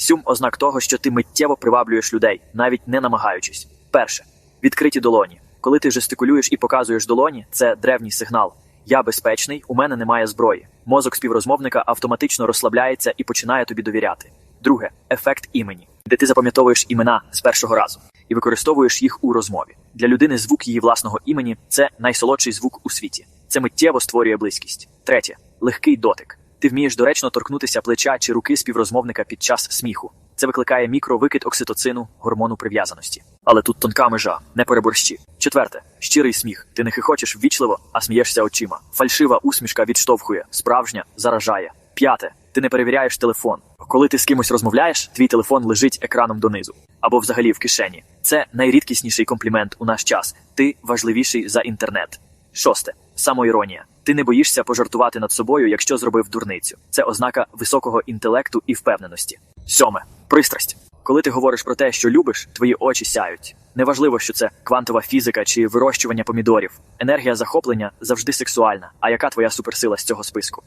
Сюм ознак того, що ти миттєво приваблюєш людей, навіть не намагаючись. Перше відкриті долоні. Коли ти жестикулюєш і показуєш долоні, це древній сигнал. Я безпечний, у мене немає зброї. Мозок співрозмовника автоматично розслабляється і починає тобі довіряти. Друге ефект імені, де ти запам'ятовуєш імена з першого разу і використовуєш їх у розмові. Для людини звук її власного імені це найсолодший звук у світі. Це миттєво створює близькість. Третє легкий дотик. Ти вмієш доречно торкнутися плеча чи руки співрозмовника під час сміху. Це викликає мікровикид окситоцину, гормону прив'язаності. Але тут тонка межа, не переборщі. Четверте щирий сміх. Ти не хихочеш ввічливо, а смієшся очима. Фальшива усмішка відштовхує, справжня заражає. П'яте. Ти не перевіряєш телефон. Коли ти з кимось розмовляєш, твій телефон лежить екраном донизу або взагалі в кишені. Це найрідкісніший комплімент у наш час. Ти важливіший за інтернет. Шосте самоіронія. Ти не боїшся пожартувати над собою, якщо зробив дурницю. Це ознака високого інтелекту і впевненості. Сьоме пристрасть. Коли ти говориш про те, що любиш, твої очі сяють. Неважливо, що це квантова фізика чи вирощування помідорів. Енергія захоплення завжди сексуальна. А яка твоя суперсила з цього списку?